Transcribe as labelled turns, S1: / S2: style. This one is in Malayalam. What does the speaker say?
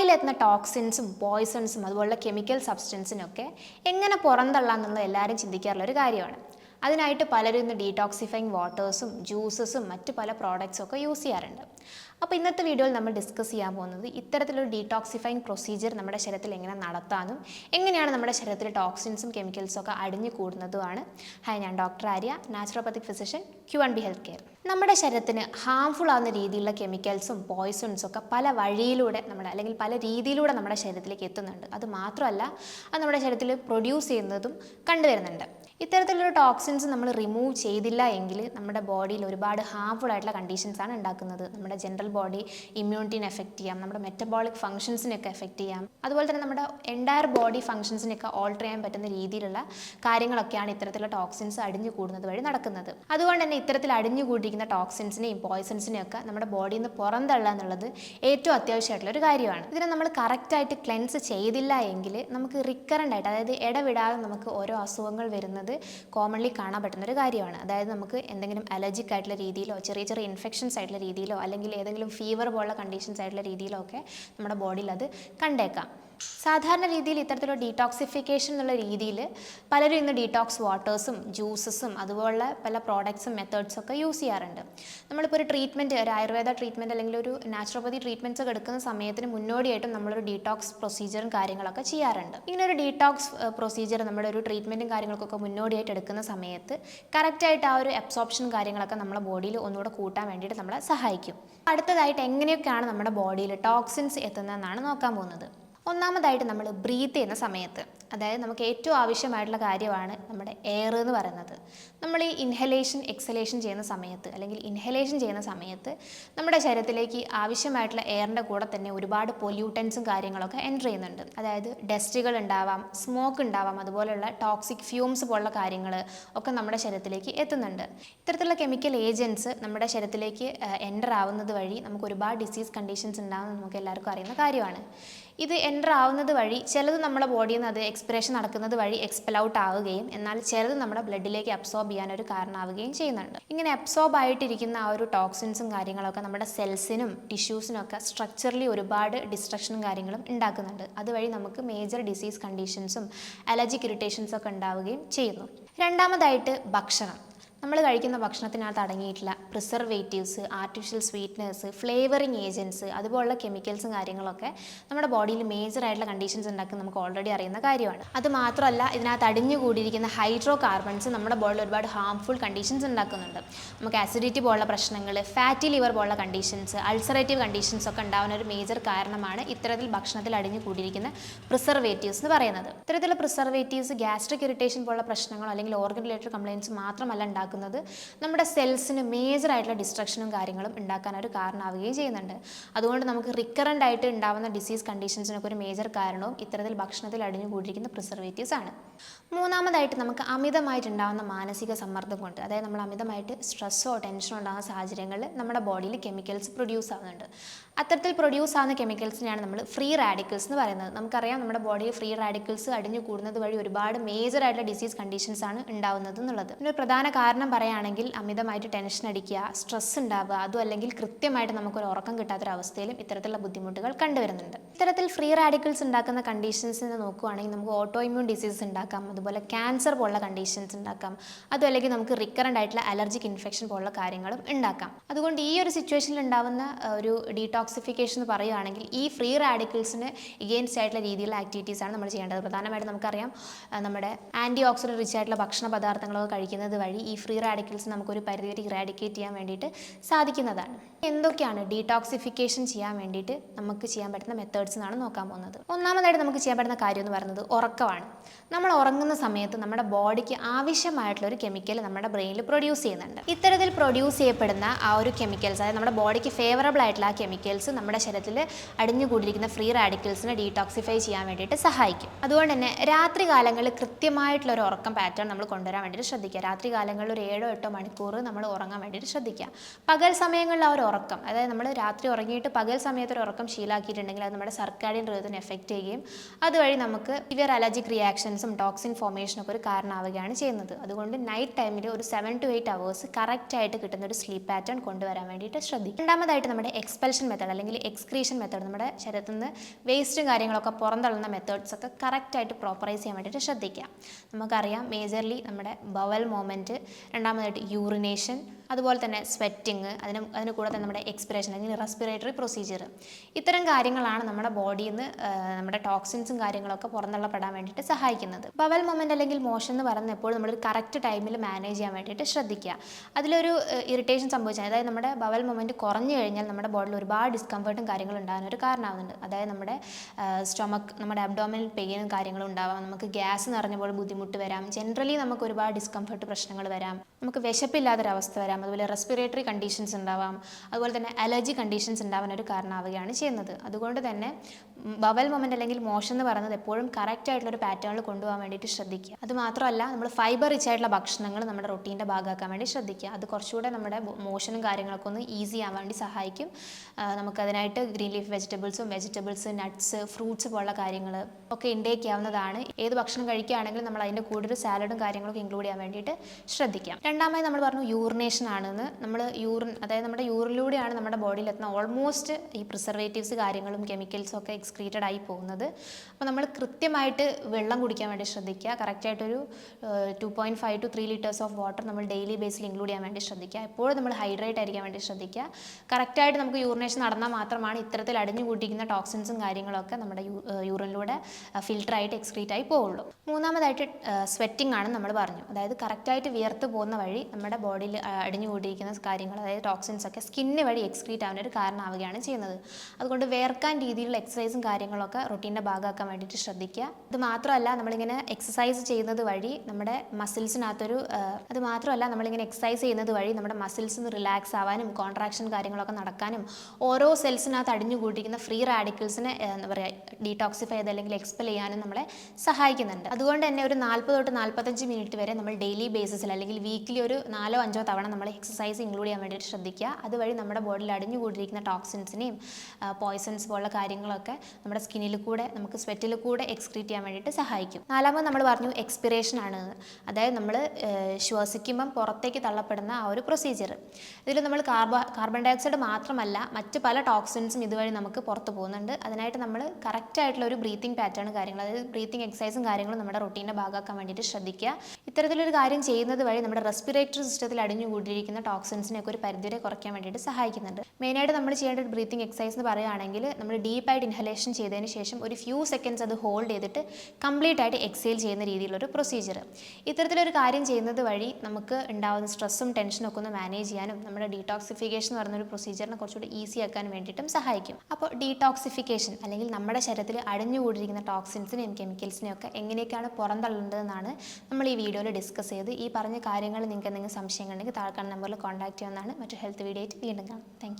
S1: ബോഡിയിൽ എത്തുന്ന ടോക്സിൻസും പോയ്സൺസും അതുപോലുള്ള കെമിക്കൽ സബ്സ്റ്റൻസിനൊക്കെ എങ്ങനെ പുറന്തള്ളാം എന്നുള്ളത് എല്ലാവരും ചിന്തിക്കാറുള്ള ഒരു കാര്യമാണ്. അതിനായിട്ട് പലരും ഇന്ന് ഡീടോക്സിഫൈങ് വാട്ടേഴ്സും ജ്യൂസസും മറ്റ് പല പ്രോഡക്റ്റ്സും ഒക്കെ യൂസ് ചെയ്യാറുണ്ട്. അപ്പോൾ ഇന്നത്തെ വീഡിയോയിൽ നമ്മൾ ഡിസ്കസ് ചെയ്യാൻ പോകുന്നത് ഇത്തരത്തിലൊരു ഡീടോക്സിഫൈങ് പ്രൊസീജിയർ നമ്മുടെ ശരീരത്തിൽ എങ്ങനെ നടത്താനും എങ്ങനെയാണ് നമ്മുടെ ശരീരത്തിൽ ടോക്സിൻസും കെമിക്കൽസും ഒക്കെ അടിഞ്ഞു കൂടുന്നതുമാണ്. ഹായ് ഞാൻ doctor Arya naturopathic physician Q and B health care നമ്മുടെ ശരീരത്തിന് ഹാംഫുൾ ആവുന്ന രീതിയിലുള്ള കെമിക്കൽസും പോയ്സൺസും ഒക്കെ പല വഴിയിലൂടെ നമ്മുടെ അല്ലെങ്കിൽ പല രീതിയിലൂടെ നമ്മുടെ ശരീരത്തിലേക്ക് എത്തുന്നുണ്ട്. അത് മാത്രമല്ല അത് നമ്മുടെ ശരീരത്തിൽ പ്രൊഡ്യൂസ് ചെയ്യുന്നതും കണ്ടുവരുന്നുണ്ട്. ഇത്തരത്തിലുള്ള ടോക്സിൻസ് നമ്മൾ റിമൂവ് ചെയ്തില്ല എങ്കിൽ നമ്മുടെ ബോഡിയിൽ ഒരുപാട് ഹാർംഫുൾ ആയിട്ടുള്ള കണ്ടീഷൻസാണ് ഉണ്ടാക്കുന്നത്. നമ്മുടെ ജനറൽ ബോഡി ഇമ്മ്യൂണിറ്റിനെ എഫക്റ്റ് ചെയ്യാം. നമ്മുടെ മെറ്റബോളിക് ഫംഗ്ഷൻസിനെയൊക്കെ എഫക്റ്റ് ചെയ്യാം. അതുപോലെ തന്നെ നമ്മുടെ എന്റയർ ബോഡി ഫംഗ്ഷൻസിനെയൊക്കെ ഓൾട്ടർ ചെയ്യാൻ പറ്റുന്ന രീതിയിലുള്ള കാര്യങ്ങളൊക്കെയാണ് ഇത്തരത്തിലുള്ള ടോക്സിൻസ് അടിഞ്ഞു കൂടുന്നത് വഴി നടക്കുന്നത്. അതുകൊണ്ട് തന്നെ ഇത്തരത്തിൽ അടിഞ്ഞു കൂടിയിരിക്കുന്ന ടോക്സിൻസിനെയും പോയ്സൺസിനെയൊക്കെ നമ്മുടെ ബോഡിയിൽ നിന്ന് പുറന്തള്ളുക എന്നുള്ളത് ഏറ്റവും അത്യാവശ്യമായിട്ടുള്ള ഒരു കാര്യമാണ്. ഇതിനെ നമ്മൾ കറക്റ്റായിട്ട് ക്ലെൻസ് ചെയ്തില്ല എങ്കിൽ നമുക്ക് റിക്കറന്റ് ആയിട്ട് അതായത് ഇടവിടാതെ നമുക്ക് ഓരോ അസുഖങ്ങൾ വരുന്നത് കോമൺലി കാണാൻ പറ്റുന്ന ഒരു കാര്യമാണ്. അതായത് നമുക്ക് എന്തെങ്കിലും അലർജിക് ആയിട്ടുള്ള രീതിയിലോ ചെറിയ ചെറിയ ഇൻഫെക്ഷൻസ് ആയിട്ടുള്ള രീതിയിലോ അല്ലെങ്കിൽ ഏതെങ്കിലും ഫീവർ പോലുള്ള കണ്ടീഷൻസ് ആയിട്ടുള്ള രീതിയിലോ ഒക്കെ നമ്മുടെ ബോഡിയിൽ അത് കണ്ടേക്കാം. സാധാരണ രീതിയിൽ ഇത്തരത്തിലുള്ള ഡീടോക്സിഫിക്കേഷൻ എന്നുള്ള രീതിയിൽ പലരും ഇന്ന് ഡീടോക്സ് വാട്ടേഴ്സും ജ്യൂസസും അതുപോലുള്ള പല പ്രോഡക്ട്സും മെത്തേഡ്സും ഒക്കെ യൂസ് ചെയ്യാറുണ്ട്. നമ്മളിപ്പോൾ ഒരു ട്രീറ്റ്മെന്റ് ഒരു ആയുർവേദ ട്രീറ്റ്മെന്റ് അല്ലെങ്കിൽ ഒരു നാച്ചുറോപ്പതി ട്രീറ്റ്മെന്റ്സ് ഒക്കെ എടുക്കുന്ന സമയത്തിന് മുന്നോടിയായിട്ടും നമ്മളൊരു ഡീടോക്സ് പ്രൊസീജിയറും കാര്യങ്ങളൊക്കെ ചെയ്യാറുണ്ട്. ഇങ്ങനെ ഒരു ഡീടോക്സ് പ്രൊസീജിയർ നമ്മുടെ ഒരു ട്രീറ്റ്മെന്റും കാര്യങ്ങൾക്കൊക്കെ മുന്നോടിയായിട്ട് എടുക്കുന്ന സമയത്ത് കറക്റ്റായിട്ട് ആ ഒരു അബ്സോർപ്ഷൻ കാര്യങ്ങളൊക്കെ നമ്മുടെ ബോഡിയിൽ ഒന്നുകൂടെ കൂട്ടാൻ വേണ്ടിയിട്ട് നമ്മളെ സഹായിക്കും. അടുത്തതായിട്ട് എങ്ങനെയൊക്കെയാണ് നമ്മുടെ ബോഡിയിൽ ടോക്സിൻസ് എത്തുന്നതെന്നാണ് നോക്കാൻ പോകുന്നത്. ഒന്നാമതായിട്ട് നമ്മൾ ബ്രീത്ത് ചെയ്യുന്ന സമയത്ത് അതായത് നമുക്ക് ഏറ്റവും ആവശ്യമായിട്ടുള്ള കാര്യമാണ് നമ്മുടെ എയർ എന്ന് പറയുന്നത്. നമ്മൾ ഈ ഇൻഹലേഷൻ എക്സലേഷൻ ചെയ്യുന്ന സമയത്ത് അല്ലെങ്കിൽ ഇൻഹലേഷൻ ചെയ്യുന്ന സമയത്ത് നമ്മുടെ ശരീരത്തിലേക്ക് ആവശ്യമായിട്ടുള്ള എയറിന്റെ കൂടെ തന്നെ ഒരുപാട് പൊല്യൂട്ടൻസും കാര്യങ്ങളൊക്കെ എന്റർ ചെയ്യുന്നുണ്ട്. അതായത് ഡസ്റ്റുകൾ ഉണ്ടാവാം സ്മോക്ക് ഉണ്ടാവാം അതുപോലെയുള്ള ടോക്സിക് ഫ്യൂംസ് പോലുള്ള കാര്യങ്ങൾ ഒക്കെ നമ്മുടെ ശരീരത്തിലേക്ക് എത്തുന്നുണ്ട്. ഇത്തരത്തിലുള്ള കെമിക്കൽ ഏജൻസ് നമ്മുടെ ശരീരത്തിലേക്ക് എന്റർ ആവുന്നത് വഴി നമുക്ക് ഒരുപാട് ഡിസീസ് കണ്ടീഷൻസ് ഉണ്ടാകുന്നത് നമുക്ക് എല്ലാവർക്കും അറിയുന്ന കാര്യമാണ്. ഇത് എന്റർ ആവുന്നത് വഴി ചിലത് നമ്മുടെ ബോഡിയിൽ നിന്ന് അത് എക്സ്പിറേഷൻ നടക്കുന്നത് വഴി എക്സ്പെൽ ഔട്ട് ആവുകയും എന്നാൽ ചിലത് നമ്മുടെ ബ്ലഡിലേക്ക് അബ്സോർബ് ചെയ്യാൻ ഒരു കാരണമാവുകയും ചെയ്യുന്നുണ്ട്. ഇങ്ങനെ അബ്സോർബ് ആയിട്ടിരിക്കുന്ന ആ ഒരു ടോക്സിൻസും കാര്യങ്ങളൊക്കെ നമ്മുടെ സെൽസിനും ടിഷ്യൂസിനും ഒക്കെ സ്ട്രക്ചറലി ഒരുപാട് ഡിസ്ട്രക്ഷനും കാര്യങ്ങളും ഉണ്ടാക്കുന്നുണ്ട്. അതുവഴി നമുക്ക് മേജർ ഡിസീസ് കണ്ടീഷൻസും അലർജിക് ഇറിറ്റേഷൻസ് ഒക്കെ ഉണ്ടാവുകയും ചെയ്യുന്നു. രണ്ടാമതായിട്ട് ഭക്ഷണം. നമ്മൾ കഴിക്കുന്ന ഭക്ഷണത്തിനകത്ത് അടങ്ങിയിട്ടുള്ള preservatives artificial sweeteners flavouring agents അതുപോലുള്ള കെമിക്കൽസും കാര്യങ്ങളൊക്കെ നമ്മുടെ ബോഡിയിൽ മേജർ ആയിട്ടുള്ള കണ്ടീഷൻസ് ഉണ്ടാക്കുന്ന നമുക്ക് ഓൾറെഡി അറിയുന്ന കാര്യമാണ്. അത് മാത്രമല്ല ഇതിനകത്ത് അടിഞ്ഞു കൂടിയിരിക്കുന്ന ഹൈഡ്രോ കാർബൺസ് നമ്മുടെ ബോഡിയിൽ ഒരുപാട് ഹാംഫുൾ കണ്ടീഷൻസ് ഉണ്ടാക്കുന്നുണ്ട്. നമുക്ക് ആസിഡിറ്റി പോലുള്ള പ്രശ്നങ്ങൾ ഫാറ്റി ലിവർ പോലുള്ള കണ്ടീഷൻസ് അൾസറേറ്റീവ് കണ്ടീഷൻസ് ഒക്കെ ഉണ്ടാവുന്ന ഒരു മേജർ കാരണമാണ് ഇത്തരത്തിൽ ഭക്ഷണത്തിൽ അടിഞ്ഞു കൂടിയിരിക്കുന്ന പ്രിസർവേറ്റീവ്സ് എന്ന് പറയുന്നത്. ഇത്തരത്തിലുള്ള പ്രിസർവേറ്റീവ്സ് ഗ്യാസ്ട്രിക് ഇറിറ്റേഷൻ പോലുള്ള പ്രശ്നങ്ങളോ അല്ലെങ്കിൽ ഓർഗൻ റിലേറ്റഡ് കംപ്ലയിൻസ് മാത്രമല്ല ഉണ്ടാക്കുന്നത് നമ്മുടെ സെൽസിന് മേജർ ആയിട്ടുള്ള ഡിസ്ട്രക്ഷനും കാര്യങ്ങളും ഉണ്ടാക്കാൻ ഒരു കാരണമാവുകയും ചെയ്യുന്നുണ്ട്. അതുകൊണ്ട് നമുക്ക് റിക്കറന്റ് ആയിട്ട് ഉണ്ടാവുന്ന ഡിസീസ് കണ്ടീഷൻസിനൊക്കെ ഒരു മേജർ കാരണവും ഇത്തരത്തിൽ ഭക്ഷണത്തിൽ അടിഞ്ഞു കൂടിയിരിക്കുന്ന പ്രിസർവേറ്റീവ്സ് ആണ്. മൂന്നാമതായിട്ട് നമുക്ക് അമിതമായിട്ടുണ്ടാകുന്ന മാനസിക സമ്മർദ്ദം കൊണ്ട് അതായത് നമ്മൾ അമിതമായിട്ട് സ്ട്രെസ്സോ ടെൻഷനോ ഉണ്ടാകുന്ന സാഹചര്യങ്ങളിൽ നമ്മുടെ ബോഡിയിൽ കെമിക്കൽസ് പ്രൊഡ്യൂസ് ആവുന്നുണ്ട്. അത്തരത്തിൽ പ്രൊഡ്യൂസ് ആവുന്ന കെമിക്കൽസിനെയാണ് നമ്മൾ ഫ്രീ റാഡിക്കൽസ് എന്ന് പറയുന്നത്. നമുക്കറിയാം നമ്മുടെ ബോഡിയിൽ ഫ്രീ റാഡിക്കൽസ് അടിഞ്ഞു കൂടുന്നത് വഴി ഒരുപാട് മേജർ ആയിട്ടുള്ള ഡിസീസ് കണ്ടീഷൻസ് ആണ് ഉണ്ടാവുന്നത് എന്നുള്ളത്. ഒരു പ്രധാന കാരണം പറയുകയാണെങ്കിൽ അമിതമായിട്ട് ടെൻഷൻ അടിക്കുക സ്ട്രെസ് ഉണ്ടാവുക അതും അല്ലെങ്കിൽ കൃത്യമായിട്ട് നമുക്കൊരു ഉറക്കം കിട്ടാത്തൊരവസ്ഥയിലും ഇത്തരത്തിലുള്ള ബുദ്ധിമുട്ടുകൾ കണ്ടുവരുന്നുണ്ട്. ഇത്തരത്തിൽ ഫ്രീ റാഡിക്കൽസ് ഉണ്ടാക്കുന്ന കണ്ടീഷൻസിനെ നോക്കുകയാണെങ്കിൽ നമുക്ക് ഓട്ടോ ഇമ്മ്യൂൺ ഡിസീസ് ഉണ്ടാക്കാം അതുപോലെ ക്യാൻസർ പോലുള്ള കണ്ടീഷൻസ് ഉണ്ടാക്കാം അതും അല്ലെങ്കിൽ നമുക്ക് റിക്കറന്റ് ആയിട്ടുള്ള അലർജിക് ഇൻഫെക്ഷൻ പോലുള്ള കാര്യങ്ങളും ഉണ്ടാക്കാം. അതുകൊണ്ട് ഈ ഒരു സിറ്റുവേഷനിൽ ഉണ്ടാവുന്ന ഒരു ഡീടോക്സിഫിക്കേഷൻ എന്ന് പറയുകയാണെങ്കിൽ ഈ ഫ്രീ റാഡിക്കൽസിന് എഗെയിൻസ്റ്റ് ആയിട്ടുള്ള രീതിയിലുള്ള ആക്ടിവിറ്റീസ് ആണ് നമ്മൾ ചെയ്യേണ്ടത്. പ്രധാനമായിട്ടും നമുക്കറിയാം നമ്മുടെ ആന്റി ഓക്സിഡന്റ് റിച്ച് ആയിട്ടുള്ള ഭക്ഷണ പദാർത്ഥങ്ങളൊക്കെ കഴിക്കുന്നത് വഴി ഈ ഫ്രീ റാഡിക്കൽസ് നമുക്കൊരു പരിധിവരെ ഇറാഡിക്കേറ്റ് ചെയ്യാൻ വേണ്ടിയിട്ട് സാധിക്കുന്നതാണ്. എന്തൊക്കെയാണ് ഡീടോക്സിഫിക്കേഷൻ ചെയ്യാൻ വേണ്ടിയിട്ട് നമുക്ക് ചെയ്യാൻ പറ്റുന്ന മെത്തേഡ്സ് എന്നാണ് നോക്കാൻ പോകുന്നത്. ഒന്നാമതായിട്ട് നമുക്ക് ചെയ്യാൻ പറ്റുന്ന കാര്യം എന്ന് പറയുന്നത് ഉറക്കമാണ്. നമ്മൾ ഉറങ്ങുന്ന സമയത്ത് നമ്മുടെ ബോഡിക്ക് ആവശ്യമായിട്ടുള്ള ഒരു കെമിക്കൽ നമ്മുടെ ബ്രെയിനിൽ പ്രൊഡ്യൂസ് ചെയ്യുന്നുണ്ട്. ഇത്തരത്തിൽ പ്രൊഡ്യൂസ് ചെയ്യപ്പെടുന്ന ആ ഒരു കെമിക്കൽസ് അതായത് നമ്മുടെ ബോഡിക്ക് ഫേവറബിൾ ആയിട്ടുള്ള ആ കെമിക്കൽസ് നമ്മുടെ ശരീരത്തിൽ അടിഞ്ഞുകൂടിയിരിക്കുന്ന ഫ്രീ റാഡിക്കൽസിനെ ഡീടോക്സിഫൈ ചെയ്യാൻ വേണ്ടിയിട്ട് സഹായിക്കും. അതുകൊണ്ട് തന്നെ രാത്രി കാലങ്ങളിൽ കൃത്യമായിട്ടുള്ള ഒരു ഉറക്കം പാറ്റേൺ നമ്മൾ കൊണ്ടുവരാൻ വേണ്ടിയിട്ട് ശ്രദ്ധിക്കുക. രാത്രി കാലങ്ങളിൽ ഒരു ഏഴോ എട്ടോ മണിക്കൂർ നമ്മൾ ഉറങ്ങാൻ വേണ്ടിയിട്ട് ശ്രദ്ധിക്കുക. പകൽ സമയങ്ങളിൽ ആ ഒരു ഉറക്കം അതായത് നമ്മൾ രാത്രി ഉറങ്ങിയിട്ട് പകൽ സമയത്ത് ഒരു ഉറക്കം ശീലാക്കിയിട്ടുണ്ടെങ്കിൽ അത് നമ്മുടെ സർക്കാരിൻ ഹൃദയത്തിന് എഫക്റ്റ് ചെയ്യുകയും അതുവഴി നമുക്ക് സിവിയർ അലർജിക് റിയാക്ഷൻസും ടോക്സിൻ ഫോർമേഷനും ഒക്കെ ഒരു കാരണമാവുകയാണ് ചെയ്യുന്നത്. അതുകൊണ്ട് നൈറ്റ് ടൈമിൽ ഒരു സെവൻ ടു എയ്റ്റ് അവേഴ്സ് കറക്റ്റായിട്ട് കിട്ടുന്ന ഒരു സ്ലീപ്പ് പാറ്റേൺ കൊണ്ടുവരാൻ വേണ്ടിയിട്ട് ശ്രദ്ധിക്കും രണ്ടാമതായിട്ട് നമ്മുടെ എക്സ്പെൽഷൻ മെത്തേഡ് അല്ലെങ്കിൽ എക്സ്ക്രീഷൻ മെത്തേഡ് നമ്മുടെ ശരീരത്തിൽ നിന്ന് വേസ്റ്റും കാര്യങ്ങളൊക്കെ പുറന്തള്ളുന്ന മെത്തേഡ്സ് ഒക്കെ കറക്റ്റായിട്ട് പ്രോപ്പറൈസ് ചെയ്യാൻ വേണ്ടിയിട്ട് ശ്രദ്ധിക്കുക. നമുക്കറിയാം മേജർലി നമ്മുടെ ബവൽ മൊമെന്റ് രണ്ടാമതായിട്ട് യൂറിനേഷൻ അതുപോലെ തന്നെ സ്വെറ്റിങ് അതിന് അതിന് കൂടെ തന്നെ നമ്മുടെ എക്സ്പിറേഷൻ അല്ലെങ്കിൽ റെസ്പിറേറ്ററി പ്രൊസീജിയർ ഇത്തരം കാര്യങ്ങളാണ് നമ്മുടെ ബോഡിയിൽ നിന്ന് നമ്മുടെ ടോക്സിൻസും കാര്യങ്ങളൊക്കെ പുറന്തള്ളപ്പെടാൻ വേണ്ടിയിട്ട് സഹായിക്കുന്നത്. ബവൽ മൊമെന്റ് അല്ലെങ്കിൽ മോഷൻ എന്ന് പറയുന്നത് എപ്പോഴും നമ്മളൊരു കറക്റ്റ് ടൈമിൽ മാനേജ് ചെയ്യാൻ വേണ്ടിയിട്ട് ശ്രദ്ധിക്കുക. അതിലൊരു ഇറിറ്റേഷൻ സംഭവിച്ചാൽ അതായത് നമ്മുടെ ബവൽ മൊമെന്റ് കുറഞ്ഞു കഴിഞ്ഞാൽ നമ്മുടെ ബോഡിയിൽ ഒരുപാട് ഡിസ്കംഫർട്ടും കാര്യങ്ങളും ഉണ്ടാകാൻ ഒരു കാരണമാകുന്നുണ്ട്. അതായത് നമ്മുടെ സ്റ്റൊമക്ക് നമ്മുടെ അബ്ഡോമിനൽ പെയിനും കാര്യങ്ങളും ഉണ്ടാവാം. നമുക്ക് ഗ്യാസ് നിറഞ്ഞപ്പോൾ ബുദ്ധിമുട്ട് വരാം. ജനറലി നമുക്ക് ഒരുപാട് ഡിസ്കംഫർട്ട് പ്രശ്നങ്ങൾ വരാം. നമുക്ക് വിശപ്പില്ലാത്തൊരവസ്ഥ വരാം. അതുപോലെ റെസ്പിറേറ്ററി കണ്ടീഷൻസ് ഉണ്ടാവാം. അതുപോലെ തന്നെ അലർജി കണ്ടീഷൻസ് ഉണ്ടാവാൻ ഒരു കാരണമാവുകയാണ് ചെയ്യുന്നത്. അതുകൊണ്ട് തന്നെ ബവൽ മൊമെന്റ് അല്ലെങ്കിൽ മോഷൻ എന്ന് പറയുന്നത് എപ്പോഴും കറക്റ്റ് ആയിട്ടുള്ള ഒരു പാറ്റേണിൽ കൊണ്ടുപോകാൻ വേണ്ടിയിട്ട് ശ്രദ്ധിക്കുക. അത് മാത്രമല്ല നമ്മൾ ഫൈബർ റിച്ച് ആയിട്ടുള്ള ഭക്ഷണങ്ങൾ നമ്മുടെ റൊട്ടീന്റെ ഭാഗമാക്കാൻ വേണ്ടി ശ്രദ്ധിക്കുക. അത് കുറച്ചുകൂടെ നമ്മുടെ മോഷനും കാര്യങ്ങളൊക്കെ ഒന്ന് ഈസി ആവാൻ വേണ്ടി സഹായിക്കും. നമുക്കതിനായിട്ട് ഗ്രീൻ ലീഫ് വെജിറ്റബിൾസും വെജിറ്റബിൾസ് നട്ട്സ് ഫ്രൂട്ട്സ് പോലുള്ള കാര്യങ്ങൾ ഒക്കെ ഇൻടേക്ക് ആവുന്നതാണ് ഏത് ഭക്ഷണം കഴിക്കുകയാണെങ്കിലും നമ്മൾ അതിന്റെ കൂടെ ഒരു സാലഡും കാര്യങ്ങളൊക്കെ ഇൻക്ലൂഡ് ചെയ്യാൻ വേണ്ടിയിട്ട് ശ്രദ്ധിക്കാം. രണ്ടാമതായി നമ്മൾ പറഞ്ഞു യൂറിനേഷൻ ആണെന്ന് നമ്മൾ യൂറിൻ അതായത് നമ്മുടെ യൂറിലൂടെയാണ് നമ്മുടെ ബോഡിയിൽ എത്തുന്ന ഓൾമോസ്റ്റ് ഈ പ്രിസർവേറ്റീവ്സ് കാര്യങ്ങളും കെമിക്കൽസും ഒക്കെ എക്സ്ക്രീറ്റഡ് ആയി പോകുന്നത്. അപ്പോൾ നമ്മൾ കൃത്യമായിട്ട് വെള്ളം കുടിക്കാൻ വേണ്ടി ശ്രദ്ധിക്കുക. കറക്റ്റായിട്ടൊരു two point five two three litres of water നമ്മൾ ഡെയിലി ബേസിൽ ഇൻക്ലൂഡ് ചെയ്യാൻ വേണ്ടി ശ്രദ്ധിക്കുക. എപ്പോഴും നമ്മൾ ഹൈഡ്രേറ്റ് ആയിരിക്കാൻ വേണ്ടി ശ്രദ്ധിക്കുക. കറക്റ്റായിട്ട് നമുക്ക് യൂറിനേഷൻ നടന്നാൽ മാത്രമാണ് ഇത്തരത്തിൽ അടിഞ്ഞു കൂട്ടിക്കുന്ന ടോക്സിൻസും കാര്യങ്ങളൊക്കെ നമ്മുടെ യൂറിനിലൂടെ ഫിൽട്ടറായിട്ട് എക്സ്ക്രീറ്റ് ആയി പോവുള്ളൂ. മൂന്നാമതായിട്ട് സ്വെറ്റിംഗ് ആണ് നമ്മൾ പറഞ്ഞു. അതായത് കറക്റ്റായിട്ട് വിയർത്ത് പോകുന്ന വഴി നമ്മുടെ ബോഡിയിൽ അടിഞ്ഞു കൂട്ടിയിരിക്കുന്ന കാര്യങ്ങൾ അതായത് ടോക്സിൻസ് ഒക്കെ സ്കിന്നിന് വഴി എക്സ്ക്രീറ്റ് ആവുന്ന ഒരു കാരണമാവുകയാണ് ചെയ്യുന്നത്. അതുകൊണ്ട് വേർക്കാൻ രീതിയിലുള്ള എക്സസൈസും കാര്യങ്ങളൊക്കെ റൊട്ടീന്റെ ഭാഗമാക്കാൻ വേണ്ടിയിട്ട് ശ്രദ്ധിക്കുക. ഇത് മാത്രമല്ല നമ്മളിങ്ങനെ എക്സസൈസ് ചെയ്യുന്നത് വഴി നമ്മുടെ മസിൽസിനകത്തൊരു അത് മാത്രമല്ല നമ്മളിങ്ങനെ എക്സസൈസ് ചെയ്യുന്നത് വഴി നമ്മുടെ മസിൽസ് ഒന്ന് റിലാക്സ് ആവാനും കോൺട്രാക്ഷൻ കാര്യങ്ങളൊക്കെ നടക്കാനും ഓരോ സെൽസിനകത്ത് അടിഞ്ഞു കൂട്ടിക്കുന്ന ഫ്രീ റാഡിക്കൽസിനെ എന്താ പറയുക ഡീടോക്സിഫൈ ചെയ്ത് അല്ലെങ്കിൽ എക്സ്പെൽ ചെയ്യാനും നമ്മളെ സഹായിക്കുന്നുണ്ട്. അതുകൊണ്ട് തന്നെ ഒരു നാൽപ്പത് തൊട്ട് നാൽപ്പത്തഞ്ച് മിനിറ്റ് വരെ നമ്മൾ ഡെയിലി ബേസിസിൽ അല്ലെങ്കിൽ വീക്കിലി ഒരു നാലോ അഞ്ചോ തവണ നമ്മൾ എക്സസൈസ് ഇൻക്ലൂഡ് ചെയ്യാൻ വേണ്ടിയിട്ട് ശ്രദ്ധിക്കുക. അതുവഴി നമ്മുടെ ബോഡിയിൽ അടിഞ്ഞു കൂടിയിരിക്കുന്ന ടോക്സിൻസിനെയും പോയ്സൺസ് പോലുള്ള കാര്യങ്ങളൊക്കെ നമ്മുടെ സ്കിന്നിൽ കൂടെ നമുക്ക് സ്വെറ്റിൽ കൂടെ എക്സ്ക്രീറ്റ് ചെയ്യാൻ വേണ്ടിയിട്ട് സഹായിക്കും. നാലാമത് നമ്മൾ പറഞ്ഞു എക്സ്പിറേഷൻ ആണ്. അതായത് നമ്മൾ ശ്വസിക്കുമ്പം പുറത്തേക്ക് തള്ളപ്പെടുന്ന ആ ഒരു പ്രൊസീജിയർ ഇതിൽ നമ്മൾ കാർബോ കാർബൺ ഡയോക്സൈഡ് മാത്രമല്ല മറ്റ് പല ടോക്സിൻസും ഇതുവഴി നമുക്ക് പുറത്ത് പോകുന്നുണ്ട്. അതിനായിട്ട് നമ്മൾ കറക്റ്റായിട്ടുള്ള ഒരു ബ്രീത്തിങ് പാറ്റേൺ കാര്യങ്ങൾ അതായത് ബ്രീത്തിങ് എക്സസൈസും കാര്യങ്ങളും നമ്മുടെ റൊട്ടീന്റെ ഭാഗമാക്കാൻ വേണ്ടിയിട്ട് ശ്രദ്ധിക്കുക. ഇത്തരത്തിലൊരു കാര്യം ചെയ്യുന്നത് വഴി നമ്മുടെ റെസ്പിറേറ്ററി സിസ്റ്റത്തിൽ അടിഞ്ഞു കൂടിയിരിക്കുന്ന ടോക്സിൻസിനെയൊക്കെ ഒരു പരിധിവരെ കുറയ്ക്കാൻ വേണ്ടിയിട്ട് സഹായിക്കുന്നുണ്ട്. മെയിനായിട്ട് നമ്മൾ ചെയ്യേണ്ട ഒരു ബ്രീത്തിങ് എക്സസൈസ് എന്ന് പറയുകയാണെങ്കിൽ നമ്മൾ ഡീപ്പായിട്ട് ഇൻഹലേഷൻ ചെയ്തതിന് ശേഷം ഒരു ഫ്യൂ സെക്കൻഡ്സ് അത് ഹോൾഡ് ചെയ്തിട്ട് കംപ്ലീറ്റ് ആയിട്ട് എക്സൈൽ ചെയ്യുന്ന രീതിയിലൊരു പ്രൊസീജിയർ ഇത്തരത്തിലൊരു കാര്യം ചെയ്യുന്നത് വഴി നമുക്ക് ഉണ്ടാകുന്ന സ്ട്രെസ്സും ടെൻഷനും ഒക്കെ ഒന്ന് മാനേജ് ചെയ്യാനും നമ്മുടെ ഡീടോക്സിഫിക്കേഷൻ എന്ന് പറയുന്ന ഒരു പ്രൊസീജിയറിനെ കുറച്ചുകൂടി ഈസി ആക്കാൻ വേണ്ടിയിട്ടും സഹായിക്കും. അപ്പോൾ ഡീടോക്സിഫിക്കേഷൻ അല്ലെങ്കിൽ നമ്മുടെ ശരീരത്തിൽ അടിഞ്ഞുകൂടിയിരിക്കുന്ന ടോക്സിൻസിനെയും കെമിക്കൽസിനെയും ഒക്കെ എങ്ങനെയൊക്കെയാണ് പുറന്തള്ളേണ്ടതെന്നാണ് നമ്മൾ ഈ വീഡിയോയിൽ ഡിസ്കസ് ചെയ്ത് ഈ പറഞ്ഞ കാര്യങ്ങൾ നിങ്ങൾക്ക് എന്തെങ്കിലും സംശയങ്ങളുണ്ടെങ്കിൽ താഴെ കാണുന്ന നമ്പറിൽ കോൺടാക്ട് ചെയ്യാവുന്നതാണ്. മറ്റു ഹെൽത്ത് വീഡിയോ ആയിട്ട് വീണ്ടും കാണാം. താങ്ക്